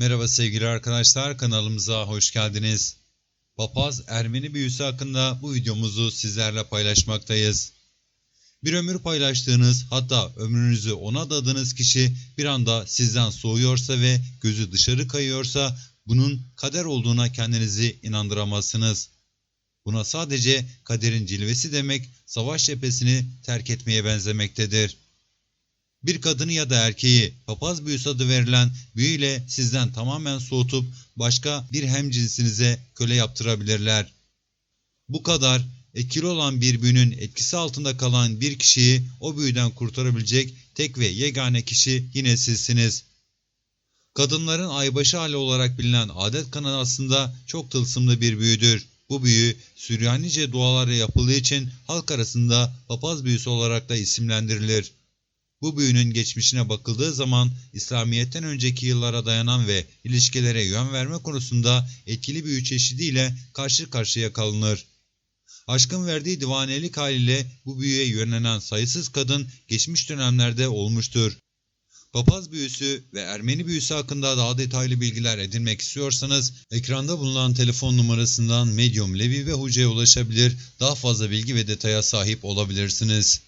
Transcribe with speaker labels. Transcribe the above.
Speaker 1: Merhaba sevgili arkadaşlar kanalımıza hoş geldiniz. Papaz Ermeni büyüsü hakkında bu videomuzu sizlerle paylaşmaktayız. Bir ömür paylaştığınız hatta ömrünüzü ona adadığınız kişi bir anda sizden soğuyorsa ve gözü dışarı kayıyorsa bunun kader olduğuna kendinizi inandıramazsınız. Buna sadece kaderin cilvesi demek savaş cephesini terk etmeye benzemektedir. Bir kadını ya da erkeği papaz büyüsü adı verilen büyüyle sizden tamamen soğutup başka bir hemcinsinize köle yaptırabilirler. Bu kadar etkili olan bir büyünün etkisi altında kalan bir kişiyi o büyüden kurtarabilecek tek ve yegane kişi yine sizsiniz. Kadınların aybaşı hali olarak bilinen adet kanalı aslında çok tılsımlı bir büyüdür. Bu büyü Süryanice dualarla yapıldığı için halk arasında papaz büyüsü olarak da isimlendirilir. Bu büyünün geçmişine bakıldığı zaman İslamiyet'ten önceki yıllara dayanan ve ilişkilere yön verme konusunda etkili büyü çeşidiyle karşı karşıya kalınır. Aşkın verdiği divanelik haliyle bu büyüye yönlenen sayısız kadın geçmiş dönemlerde olmuştur. Papaz büyüsü ve Ermeni büyüsü hakkında daha detaylı bilgiler edinmek istiyorsanız ekranda bulunan telefon numarasından Medium Levi ve Huce'ye ulaşabilir, daha fazla bilgi ve detaya sahip olabilirsiniz.